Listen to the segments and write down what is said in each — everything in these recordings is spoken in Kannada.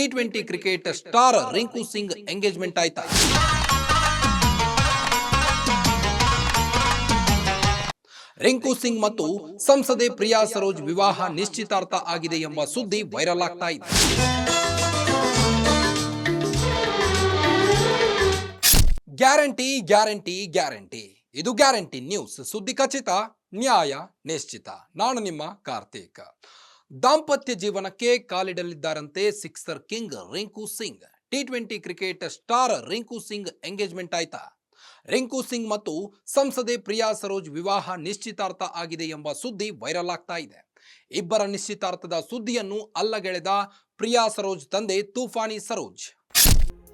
T twenty cricket star Rinku Singh engagement ಆಯ್ತಾ? ರಿಂಕು ಸಿಂಗ್ ಮತ್ತು ಸಂಸದೆ ಪ್ರಿಯಾ ಸರೋಜ್ ವಿವಾಹ ನಿಶ್ಚಿತಾರ್ಥ ಆಗಿದೆ ಎಂಬ ಸುದ್ದಿ ವೈರಲ್ ಆಗ್ತಾ ಇದೆ. Guarantee guarantee guarantee. ಇದು ಗ್ಯಾರಂಟಿ ನ್ಯೂಸ್. ಸುದ್ದಿ ಖಚಿತ, ನ್ಯಾಯ ನಿಶ್ಚಿತ. ನಾನು ನಿಮ್ಮ ಕಾರ್ತಿಕ್. ದಾಂಪತ್ಯ ಜೀವನಕ್ಕೆ ಕಾಲಿಡಲಿದ್ದಾರಂತೆ sixer king Rinku Singh. T twenty cricket star Rinku Singh engagement ಆಯ್ತಾ? ರಿಂಕು ಸಿಂಗ್ ಮತ್ತು ಸಂಸದೆ ಪ್ರಿಯಾ ಸರೋಜ್ ವಿವಾಹ ನಿಶ್ಚಿತಾರ್ಥ ಆಗಿದೆ ಎಂಬ ಸುದ್ದಿ ವೈರಲ್ ಆಗ್ತಾ ಇದೆ. ಇಬ್ಬರ ನಿಶ್ಚಿತಾರ್ಥದ ಸುದ್ದಿಯನ್ನು ಅಲ್ಲಗೆಳೆದ ಪ್ರಿಯಾ ಸರೋಜ್ ತಂದೆ Toofani Saroj.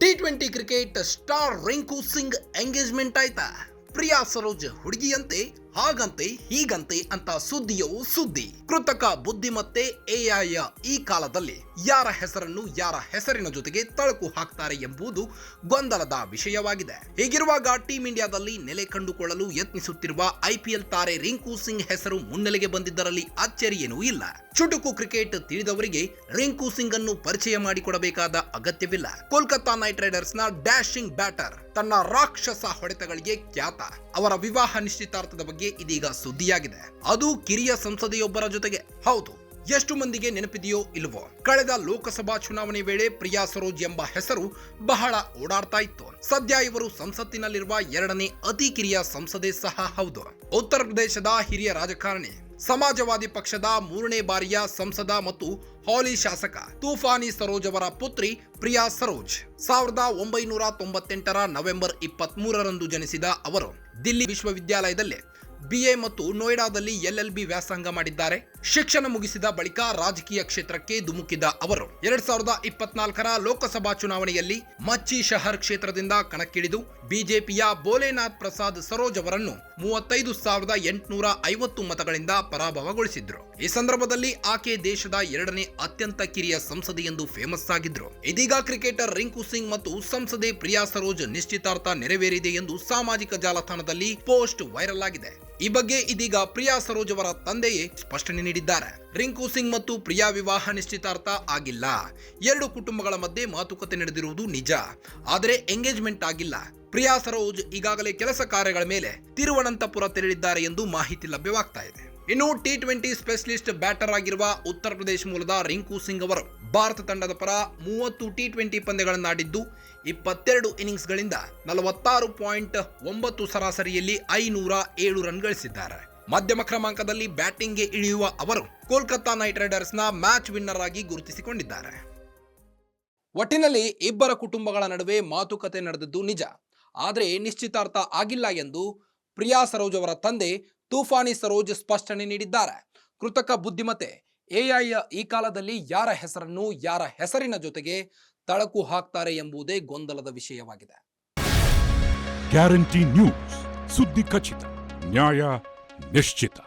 T twenty cricket star Rinku Singh engagement ಆಯ್ತಾ? ಪ್ರಿಯಾ ಸರೋಜ್ ಹುಡುಗಿಯಂತೆ ಹಾಗಂತೆ, ಹೀಗಂತೆ ಅಂತ ಸುದ್ದಿಯೋ ಸುದ್ದಿ. ಕೃತಕ ಬುದ್ಧಿಮತ್ತೆ ಎಐಯ ಈ ಕಾಲದಲ್ಲಿ ಯಾರ ಹೆಸರನ್ನು ಯಾರ ಹೆಸರಿನ ಜೊತೆಗೆ ತಳಕು ಹಾಕ್ತಾರೆ ಎಂಬುದು ಗೊಂದಲದ ವಿಷಯವಾಗಿದೆ. ಹೀಗಿರುವಾಗ ಟೀಂ ಇಂಡಿಯಾದಲ್ಲಿ ನೆಲೆ ಕಂಡುಕೊಳ್ಳಲು ಯತ್ನಿಸುತ್ತಿರುವ ಐಪಿಎಲ್ ತಾರೆ ರಿಂಕು ಸಿಂಗ್ ಹೆಸರು ಮುನ್ನೆಲೆಗೆ ಬಂದಿದ್ದರಲ್ಲಿ ಅಚ್ಚರಿಯೇನೂ ಇಲ್ಲ. ಚುಟುಕು ಕ್ರಿಕೆಟ್ ತಿಳಿದವರಿಗೆ ರಿಂಕು ಸಿಂಗ್ ಅನ್ನು ಪರಿಚಯ ಮಾಡಿಕೊಡಬೇಕಾದ ಅಗತ್ಯವಿಲ್ಲ. ಕೋಲ್ಕತ್ತಾ ನೈಟ್ ರೈಡರ್ಸ್ನ ಡ್ಯಾಶಿಂಗ್ ಬ್ಯಾಟರ್ ತನ್ನ ರಾಕ್ಷಸ ಹೊಡೆತಗಳಿಗೆ ಖ್ಯಾತ. ಅವರ ವಿವಾಹ ನಿಶ್ಚಿತಾರ್ಥದ ಬಗ್ಗೆ ಇದೀಗ ಸುದ್ದಿಯಾಗಿದೆ. ಅದು ಕಿರಿಯ ಸಂಸದೆಯೊಬ್ಬರ ಜೊತೆಗೆ. ಹೌದು, ಎಷ್ಟು ಮಂದಿಗೆ ನೆನಪಿದೆಯೋ ಇಲ್ವೋ. ಕಳೆದ ಲೋಕಸಭಾ ಚುನಾವಣೆ ವೇಳೆ ಪ್ರಿಯಾ ಸರೋಜ್ ಎಂಬ ಹೆಸರು ಬಹಳ ಓಡಾಡ್ತಾ ಇತ್ತು. ಸದ್ಯ ಇವರು ಸಂಸತ್ತಿನಲ್ಲಿರುವ ಎರಡನೇ ಅತಿ ಕಿರಿಯ ಸಂಸದೆ ಸಹ ಹೌದು. ಉತ್ತರ ಪ್ರದೇಶದ ಹಿರಿಯ ರಾಜಕಾರಣಿ, ಸಮಾಜವಾದಿ ಪಕ್ಷದ ಮೂರನೇ ಬಾರಿಯ ಸಂಸದ ಮತ್ತು ಹಾಲಿ ಶಾಸಕ ತೂಫಾನಿ ಸರೋಜ್ ಅವರ ಪುತ್ರಿ ಪ್ರಿಯಾ ಸರೋಜ್. ಸಾವಿರದ ಒಂಬೈನೂರ ತೊಂಬತ್ತೆಂಟರ ನವೆಂಬರ್ ಇಪ್ಪತ್ತ್ ಮೂರರಂದು ಜನಿಸಿದ ಅವರು. ದಿಲ್ಲಿ ವಿಶ್ವವಿದ್ಯಾಲಯದಲ್ಲಿ ಬಿಎ ಮತ್ತು ನೋಯ್ಡಾದಲ್ಲಿ ಎಲ್ಎಲ್ಬಿ ವ್ಯಾಸಂಗ ಮಾಡಿದ್ದಾರೆ. ಶಿಕ್ಷಣ ಮುಗಿಸಿದ ಬಳಿಕ ರಾಜಕೀಯ ಕ್ಷೇತ್ರಕ್ಕೆ ಧುಮುಕಿದ ಅವರು. ಎರಡ್ ಸಾವಿರದ ಇಪ್ಪತ್ನಾಲ್ಕರ ಲೋಕಸಭಾ ಚುನಾವಣೆಯಲ್ಲಿ ಮಚ್ಚಿ ಶಹರ್ ಕ್ಷೇತ್ರದಿಂದ ಕಣಕ್ಕಿಳಿದು ಬಿಜೆಪಿಯ ಬೋಲೆನಾಥ್ ಪ್ರಸಾದ್ ಸರೋಜ್ ಅವರನ್ನು ಮೂವತ್ತೈದು ಸಾವಿರದ ಎಂಟುನೂರ ಐವತ್ತು ಮತಗಳಿಂದ ಪರಾಭವಗೊಳಿಸಿದ್ರು. ಈ ಸಂದರ್ಭದಲ್ಲಿ ಆಕೆ ದೇಶದ ಎರಡನೇ ಅತ್ಯಂತ ಕಿರಿಯ ಸಂಸದೆ ಎಂದು ಫೇಮಸ್ ಆಗಿದ್ರು. ಇದೀಗ ಕ್ರಿಕೆಟರ್ ರಿಂಕು ಸಿಂಗ್ ಮತ್ತು ಸಂಸದೆ ಪ್ರಿಯಾ ಸರೋಜ್ ನಿಶ್ಚಿತಾರ್ಥ ನೆರವೇರಿದೆ ಎಂದು ಸಾಮಾಜಿಕ ಜಾಲತಾಣದಲ್ಲಿ ಪೋಸ್ಟ್ ವೈರಲ್ ಆಗಿದೆ. ಈ ಬಗ್ಗೆ ಇದೀಗ ಪ್ರಿಯಾ ಸರೋಜ್ ಅವರ ತಂದೆಯೇ ಸ್ಪಷ್ಟನೆ ನೀಡಿದ್ದಾರೆ. ರಿಂಕು ಸಿಂಗ್ ಮತ್ತು ಪ್ರಿಯಾ ವಿವಾಹ ನಿಶ್ಚಿತಾರ್ಥ ಆಗಿಲ್ಲ. ಎರಡು ಕುಟುಂಬಗಳ ಮಧ್ಯೆ ಮಾತುಕತೆ ನಡೆದಿರುವುದು ನಿಜ. ಆದರೆ ಎಂಗೇಜ್ಮೆಂಟ್ ಆಗಿಲ್ಲ. ಪ್ರಿಯಾ ಸರೋಜ್ ಈಗಾಗಲೇ ಕೆಲಸ ಕಾರ್ಯಗಳ ಮೇಲೆ ತಿರುವನಂತಪುರ ತೆರಳಿದ್ದಾರೆ ಎಂದು ಮಾಹಿತಿ ಲಭ್ಯವಾಗ್ತಾ ಇದೆ. ಇನ್ನು ಟಿ ಟ್ವೆಂಟಿ ಸ್ಪೆಷಲಿಸ್ಟ್ ಬ್ಯಾಟರ್ ಆಗಿರುವ ಉತ್ತರ ಪ್ರದೇಶ ಮೂಲದ ರಿಂಕು ಸಿಂಗ್ ಅವರು ಭಾರತ ತಂಡದ ಪರ ಮೂವತ್ತು ಟಿ ಟ್ವೆಂಟಿ ಪಂದ್ಯಗಳನ್ನಾಡಿದ್ದು ಇಪ್ಪತ್ತೆರಡು ಇನ್ನಿಂಗ್ಸ್ಗಳಿಂದ ನಲವತ್ತಾರು ಪಾಯಿಂಟ್ ಒಂಬತ್ತು ಸರಾಸರಿಯಲ್ಲಿ ಐನೂರ ಏಳು ರನ್ ಗಳಿಸಿದ್ದಾರೆ. ಮಧ್ಯಮ ಕ್ರಮಾಂಕದಲ್ಲಿ ಬ್ಯಾಟಿಂಗ್ಗೆ ಇಳಿಯುವ ಅವರು ಕೋಲ್ಕತ್ತಾ ನೈಟ್ ರೈಡರ್ಸ್ನ ಮ್ಯಾಚ್ ವಿನ್ನರ್ ಆಗಿ ಗುರುತಿಸಿಕೊಂಡಿದ್ದಾರೆ. ಒಟ್ಟಿನಲ್ಲಿ ಇಬ್ಬರ ಕುಟುಂಬಗಳ ನಡುವೆ ಮಾತುಕತೆ ನಡೆದದ್ದು ನಿಜ. ಆದರೆ ನಿಶ್ಚಿತಾರ್ಥ ಆಗಿಲ್ಲ ಎಂದು ಪ್ರಿಯಾ ಸರೋಜ್ ಅವರ ತಂದೆ ತೂಫಾನಿ ಸರೋಜ್ ಸ್ಪಷ್ಟನೆ ನೀಡಿದ್ದಾರೆ. ಕೃತಕ ಬುದ್ಧಿಮತ್ತೆ ಎಐಯ ಈ ಕಾಲದಲ್ಲಿ ಯಾರ ಹೆಸರನ್ನು, ಯಾರ ಹೆಸರಿನ ಜೊತೆಗೆ ತಳಕು ಹಾಕ್ತಾರೆ ಎಂಬುದೇ ಗೊಂದಲದ ವಿಷಯವಾಗಿದೆ. ಗ್ಯಾರಂಟಿ ನ್ಯೂಸ್, ಸುದ್ದಿ ಖಚಿತ, ನ್ಯಾಯ ನಿಶ್ಚಿತ.